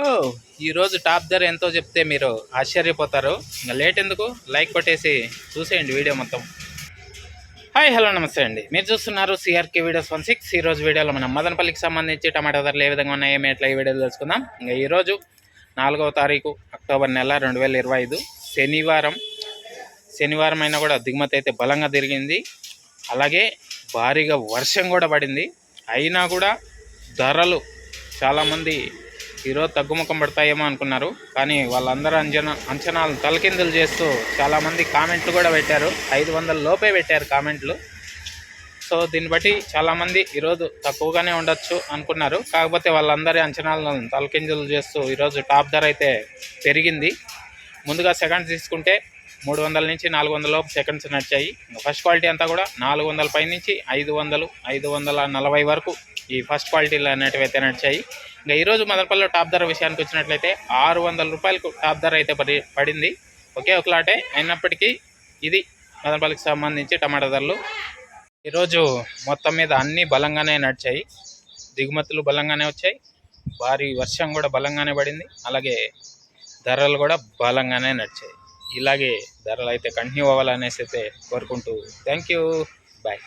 Oh, ఓ ఈరోజు top ధర ఎంతో చెప్తే మీరు ఆశ్చర్యపోతారు. ఇంకా లేట్ ఎందుకు? లైక్ కొట్టేసి చూసేయండి వీడియో మొత్తం. హాయ్ హలో నమస్తే అండి. మీరు చూస్తున్నారు సిఆర్కే వీడియోస్ వన్ సిక్స్ ఈ రోజు వీడియోలో మనం మదనపల్లికి సంబంధించి టమాటా ధరలు ఏ విధంగా ఉన్నాయో ఏమి ఎట్లా ఈ వీడియో తెలుసుకుందాం. ఇంకా ఈరోజు నాలుగవ తారీఖు అక్టోబర్ నెల రెండు వేల ఇరవై ఐదు శనివారం. శనివారం అయినా కూడా దిగుమతి అయితే బలంగా తిరిగింది. అలాగే భారీగా వర్షం కూడా పడింది. అయినా కూడా ధరలు చాలామంది ఈరోజు తగ్గుముఖం పడతాయేమో అనుకున్నారు. కానీ వాళ్ళందరూ అంచనా అంచనాలు తలకిందులు చేస్తూ చాలామంది కామెంట్లు కూడా పెట్టారు. ఐదు వందల లోపే పెట్టారు కామెంట్లు. సో దీన్ని బట్టి చాలామంది ఈరోజు తక్కువగానే ఉండొచ్చు అనుకున్నారు. కాకపోతే వాళ్ళందరి అంచనాలను తలకిందులు చేస్తూ ఈరోజు టాప్ ధర అయితే పెరిగింది. ముందుగా సెకండ్స్ తీసుకుంటే మూడు వందల నుంచి నాలుగు వందల సెకండ్స్ నడిచాయి. ఫస్ట్ క్వాలిటీ అంతా కూడా నాలుగు వందల పై నుంచి ఐదు వందలు ఐదు వందల నలభై వరకు ఈ ఫస్ట్ క్వాలిటీలు అనేటివి అయితే నడిచాయి. ఇంకా ఈరోజు మదనపల్లిలో టాప్ ధర విషయానికి వచ్చినట్లయితే ఆరు వందల రూపాయలకు టాప్ ధర అయితే పడి పడింది. ఒకే ఒక లాటే అయినప్పటికీ ఇది మదనపల్లికి సంబంధించి టమాటా ధరలు. ఈరోజు మొత్తం మీద అన్నీ బలంగానే నడిచాయి. దిగుమతులు బలంగానే వచ్చాయి. భారీ వర్షం కూడా బలంగానే పడింది. అలాగే ధరలు కూడా బలంగానే నడిచాయి. ఇలాగే ధరలు అయితే కంటిన్యూ అవ్వాలనేసి అయితే కోరుకుంటూ థ్యాంక్ యూ బాయ్